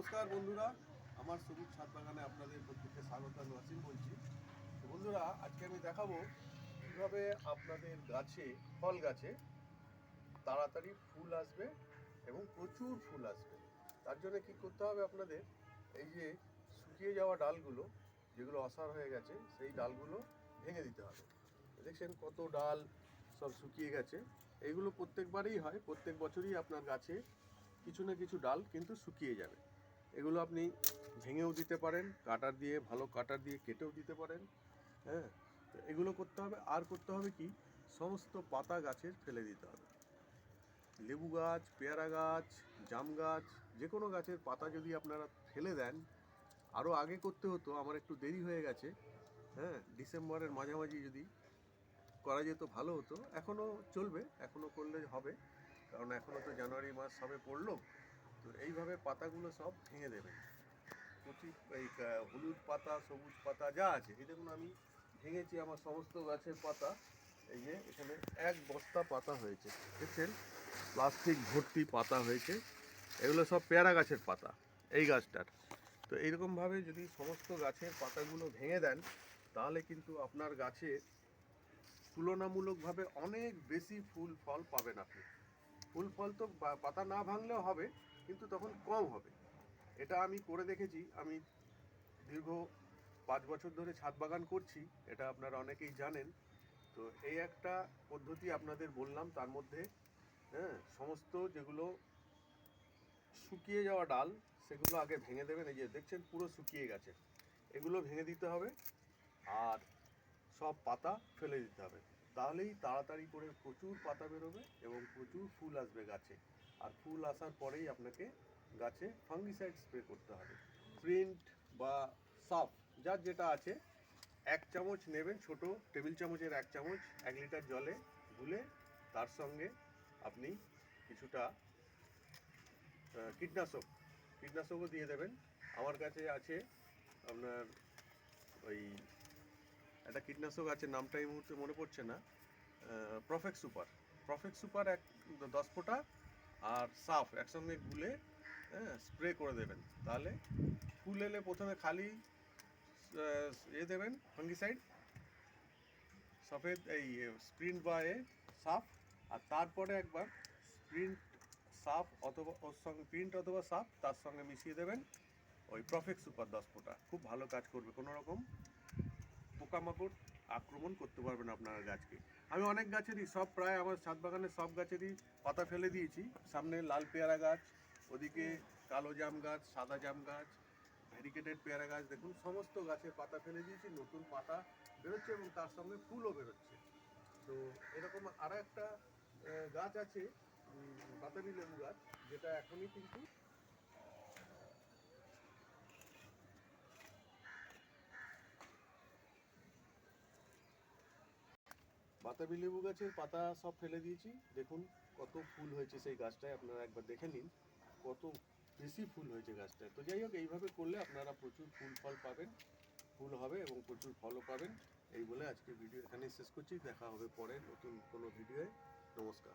নমস্কার বন্ধুরা, আমার সবুজ ছাদ বাগানে আপনাদের প্রত্যেককে স্বাগত আমি ওয়াসিম বলছি। বন্ধুরা, আজকে আমি দেখাবো কীভাবে আপনাদের গাছে, ফল গাছে তাড়াতাড়ি ফুল আসবে এবং প্রচুর ফুল আসবে। তার জন্য কি করতে হবে আপনাদের? এই যে শুকিয়ে যাওয়া ডালগুলো, যেগুলো অসার হয়ে গেছে, সেই ডালগুলো ভেঙে দিতে হবে। দেখছেন কত ডাল সব শুকিয়ে গেছে। এইগুলো প্রত্যেকবারই হয়, প্রত্যেক বছরই আপনার গাছে কিছু না কিছু ডাল কিন্তু শুকিয়ে যাবে। এগুলো আপনি ভেঙেও দিতে পারেন, কাটার দিয়ে, ভালো কাটার দিয়ে কেটেও দিতে পারেন হ্যাঁ? তো এগুলো করতে হবে, আর করতে হবে কি? সমস্ত পাতা গাছের ফেলে দিতে হবে। লেবু গাছ, পেয়ারা গাছ, জাম গাছ, যে কোনো গাছের পাতা যদি আপনারা ফেলে দেন, আরও আগে করতে হতো, আমার একটু দেরি হয়ে গেছে হ্যাঁ? ডিসেম্বরের মাঝামাঝি যদি করা যেত ভালো হতো, এখনও চলবে, এখনও করলে হবে, কারণ এখনও তো জানুয়ারি মাস সবে পড়ল। তো এইভাবে পাতাগুলো সব ভেঙে দেবেন। কচি, এই হলুদ পাতা, সবুজ পাতা যা আছে, এই দেখুন আমি ভেঙেছি আমার সমস্ত গাছের পাতা। এই যে এখানে এক বস্তা পাতা হয়েছে, দেখছেন? প্লাস্টিক ভর্তি পাতা হয়েছে, এগুলো সব পেয়ারা গাছের পাতা, এই গাছটার। তো এইরকমভাবে যদি সমস্ত গাছের পাতাগুলো ভেঙে দেন, তাহলে কিন্তু আপনার গাছে তুলনামূলকভাবে অনেক বেশি ফুল, ফল পাবেন আপনি। ফুল ফল তো পাতা না ভাঙলেও হবে, কিন্তু তখন কম হবে। এটা আমি করে দেখেছি। আমি দীর্ঘ পাঁচ বছর ধরে ছাদ বাগান করছি, এটা আপনারা অনেকেই জানেন। তো এই একটা পদ্ধতি আপনাদের বললাম, তার মধ্যে হ্যাঁ সমস্ত যেগুলো শুকিয়ে যাওয়া ডাল, সেগুলো আগে ভেঙে দেবেন। এই যে দেখছেন, পুরো শুকিয়ে গেছে। এগুলো ভেঙে দিতে হবে, আর সব পাতা ফেলে দিতে হবে। তাহলেই তাড়াতাড়ি করে প্রচুর পাতা বেরোবে এবং প্রচুর ফুল আসবে গাছে। আর ফুল আসার পরেই আপনাকে গাছে ফাঙ্গিসাইড স্প্রে করতে হবে। প্রিন্ট বা সাফ, যার যেটা আছে, এক চামচ নেবেন ছোট টেবিল চামচের এক চামচ, এক লিটার জলে গুলে তার সঙ্গে আপনি কিছুটা কীটনাশক, কীটনাশকও দিয়ে দেবেন। আমার কাছে আছে আপনার ওই একটা কীটনাশক আছে, নামটা এই মুহূর্তে মনে পড়ছে না। প্রফেক্ট সুপার প্রফেক্ট সুপার এক দশ ফোঁটা আর সাফ একসঙ্গে গুলে হ্যাঁ স্প্রে করে দেবেন। তাহলে ফুল এলে প্রথমে খালি এ দেবেন ফাঙ্গিসাইড সফেদ, এই স্প্রিন্ট বা এ, সাফ। আর তারপরে একবার স্প্রিন্ট সাফ অথবা, ওর সঙ্গে প্রিন্ট অথবা সাফ, তার সঙ্গে মিশিয়ে দেবেন ওই প্রফেক্ট সুপার দশ ফোঁটা। খুব ভালো কাজ করবে কোনো রকম পোকামাকড় আক্রমণ করতে পারবে না আপনার গাছকে। আমি অনেক গাছেরই সব প্রায় আমার ছাদ বাগানের সব গাছেরই পাতা ফেলে দিয়েছি। সামনে লাল পেয়ারা গাছ, ওদিকে কালো জাম গাছ, সাদা জাম গাছ ভ্যারিকেটেড পেয়ারা গাছ, দেখুন, সমস্ত গাছের পাতা ফেলে দিয়েছি, নতুন পাতা বেরোচ্ছে এবং তার সঙ্গে ফুলও বেরোচ্ছে। তো এরকম আরও একটা গাছ আছে বাতাবি লেবু গাছ, যেটা এখনই কিন্তু বাতাবি লেবু গাছের পাতা সব ফেলে দিয়েছি। দেখুন কত ফুল হয়েছে সেই গাছটায়, আপনারা একবার দেখে নিন। কত বেশি ফুল হয়েছে গাছটায়। তো যাই হোক, এইভাবে করলে আপনারা প্রচুর ফুল ফল পাবেন, ফুল হবে এবং প্রচুর ফলও পাবেন। এই বলে আজকে ভিডিও এখানেই শেষ করছি। দেখা হবে পরে নতুন কোনো ভিডিওয়ে। নমস্কার।